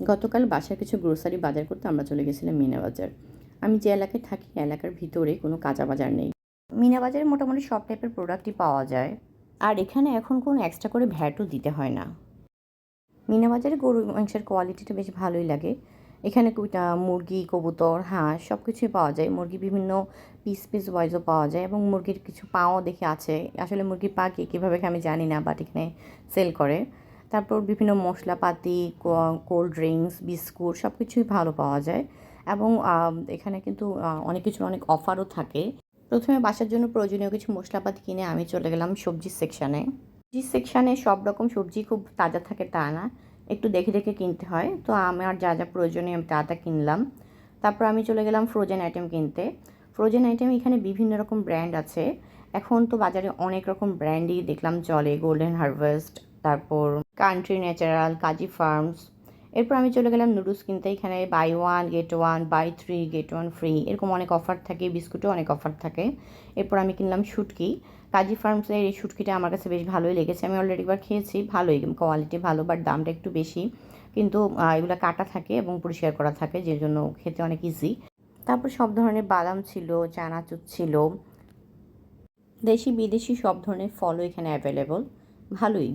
গতকাল বাসার কিছু গ্রোসারি বাজার করতে আমরা চলে গেছিলাম মিনা বাজার। আমি যে এলাকায় থাকি এলাকার ভিতরে কোনো কাঁচা বাজার নেই। মিনা বাজারে মোটামুটি সব টাইপের প্রোডাক্টই পাওয়া যায়। আর এখানে এখন কোনো এক্সট্রা করে ভ্যাটও দিতে হয় না। মিনা বাজারে গরু মাংসের কোয়ালিটিটা বেশ ভালোই লাগে। এখানে কুইটা মুরগি কবুতর হাঁস সব কিছুই পাওয়া যায়। মুরগি বিভিন্ন পিস পিস ওয়াইজও পাওয়া যায় এবং মুরগির কিছু পাও দেখে আছে। আসলে মুরগির পা কি কীভাবে আমি জানি না বাট এখানে সেল করে। তারপর বিভিন্ন মশলাপাতি কোল্ড ড্রিঙ্কস বিস্কুট সব কিছুই ভালো পাওয়া যায়। এবং এখানে কিন্তু অনেক কিছুর অনেক অফারও থাকে। প্রথমে বাসার জন্য প্রয়োজনীয় কিছু মশলাপাতি কিনে আমি চলে গেলাম সবজি সেকশানে সবজি সেকশানে সব রকম সবজি খুব তাজা থাকে তা না। একটু দেখে দেখে কিনতে হয়। তো আমার যা যা প্রয়োজনীয় আমি তা তা কিনলাম। তারপর আমি চলে গেলাম ফ্রোজেন আইটেম কিনতে। ফ্রোজেন আইটেম এখানে বিভিন্ন রকম ব্র্যান্ড আছে। এখন তো বাজারে অনেক রকম ব্র্যান্ডই দেখলাম চলে। গোল্ডেন হারভেস্ট তারপর কান্ট্রি ন্যাচারাল কাজী ফার্মস এরপর আমি চলে গেলাম নুডলস কিনতে। এখানে buy one get one buy three get one free এরকম অনেক অফার থাকে, বিস্কুটও অনেক অফার থাকে। এরপর আমি কিনলাম শুটকি। কাজী ফার্মসের এই শুটকিটা আমার কাছে বেশ ভালোই লেগেছে। আমি অলরেডি একবার খেয়েছি, ভালোই কোয়ালিটি ভালো বাট দামটা একটু বেশি। কিন্তু এগুলো কাটা থাকে এবং পরিষ্কার করা থাকে, যে জন্য খেতে অনেক ইজি তারপর সব ধরনের বাদাম ছিল, চানাচুর ছিল। দেশি বিদেশি সব ধরনের ফলও এখানে অ্যাভেলেবল ভালোই।